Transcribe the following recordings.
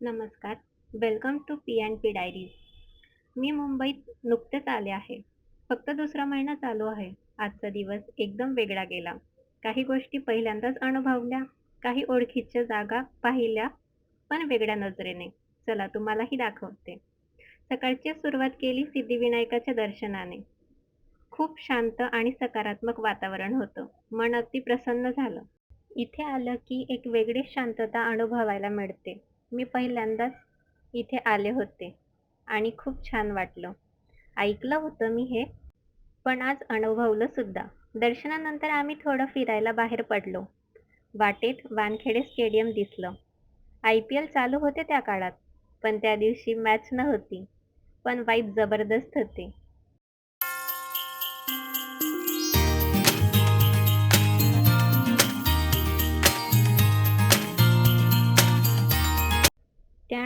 नमस्कार. Welcome to P and P diaries मी मुंबईत नुकतेच आले आहे. फक्त दुसरा महिना चालू आहे. आजचा दिवस एकदम वेगळा गेला. काही गोष्टी पहिल्यांदाच अनुभवल्या काही ओळखीच्या जागा पाहिल्या पण वेगळ्या नजरेने. चला तुम्हालाही दाखवते. सकाळची सुरुवात केली सिद्धिविनायकाच्या दर्शनाने. खूप शांत आणि सकारात्मक वातावरण होतं. मन अगदी प्रसन्न झालं. इथे आलं की एक वेगळीच शांतता अनुभवायला मिळते. मी पहिल्यांदाच इथे आले होते आणि खूप छान वाटलं. ऐकलं होतं मी हे पण आज अनुभवलं सुद्धा. दर्शनानंतर आम्ही थोडं फिरायला बाहेर पडलो. वाटेत वानखेडे स्टेडियम दिसलं. आय पी एल चालू होते त्या काळात पण त्या दिवशी मॅच नव्हती. पण वाईब जबरदस्त होते.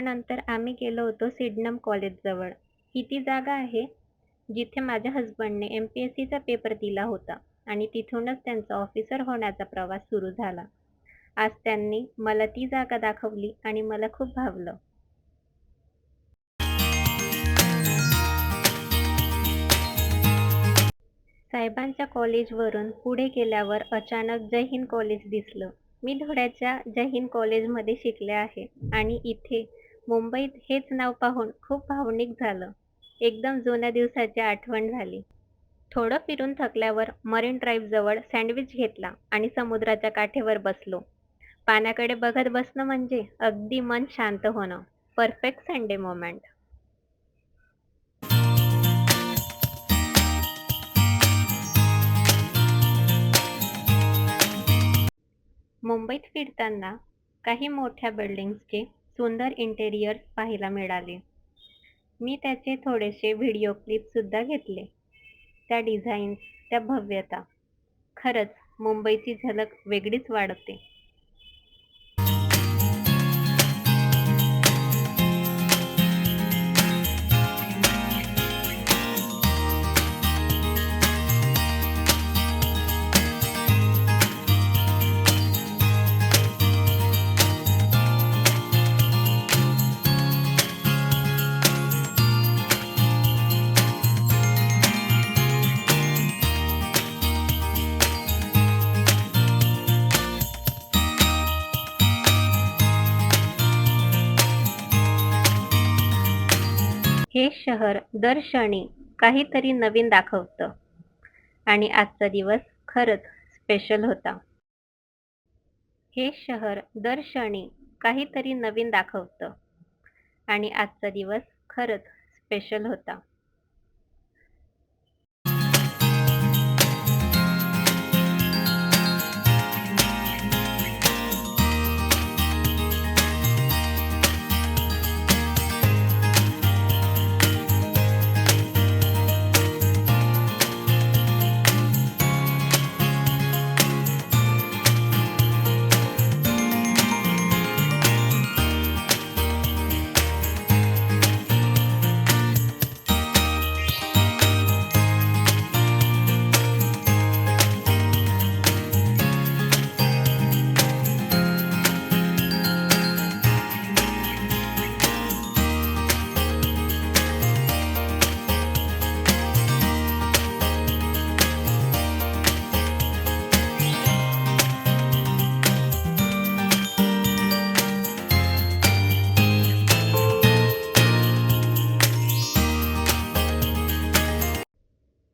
त्यानंतर आम्ही गेलो होतो सिडनम कॉलेजजवळ ही ती जागा आहे? जिथे माझ्या हजबंडने एम पी एस सीचा पेपर दिला होता आणि तिथूनच त्यांचा ऑफिसर होण्याचा प्रवास सुरू झाला. आज त्यांनी मला ती जागा दाखवली आणि मला खूप भावलं. साहेबांच्या कॉलेजवरून पुढे गेल्यावर अचानक जय हिंद कॉलेज दिसलं. मी धुळ्याच्या जय हिंद कॉलेजमध्ये शिकले आहे आणि इथे मुंबईत हेच नाव पाहून खूप भावनिक झालं. एकदम जुन्या दिवसाची आठवण झाली. थोडं फिरून थकल्यावर मरीन ड्राईव्हजवळ सँडविच घेतला आणि समुद्राच्या काठेवर बसलो. पाण्याकडे बघत बसणं म्हणजे अगदी मन शांत होणं. Perfect Sunday moment. मुंबईत फिरताना काही मोठ्या बिल्डिंग्सची सुंदर इंटेरियर्स पाहायला मिळाले. मी त्याचे थोडेसे व्हिडिओ क्लिपसुद्धा घेतले. त्या डिझाईन्स त्या भव्यता. खरंच मुंबईची झलक वेगळीच वाढते. हे शहर दर क्षणी काहीतरी नवीन दाखवतं. आणि आजचा दिवस खरंच स्पेशल होता. हे शहर दर क्षणी काहीतरी नवीन दाखवतं. आणि आजचा दिवस खरंच स्पेशल होता.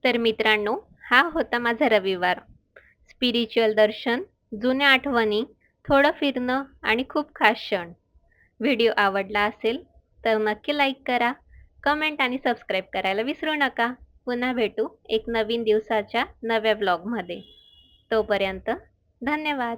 तर मित्रांनो हा होता माझा रविवार. स्पिरिच्युअल दर्शन जुन्या आठवणी थोडं फिरणं आणि खूप खास क्षण. व्हिडिओ आवडला असेल तर नक्की लाईक करा. कमेंट आणि सबस्क्राईब करायला विसरू नका. पुन्हा भेटू एक नवीन दिवसाच्या नव्या ब्लॉगमध्ये तोपर्यंत धन्यवाद.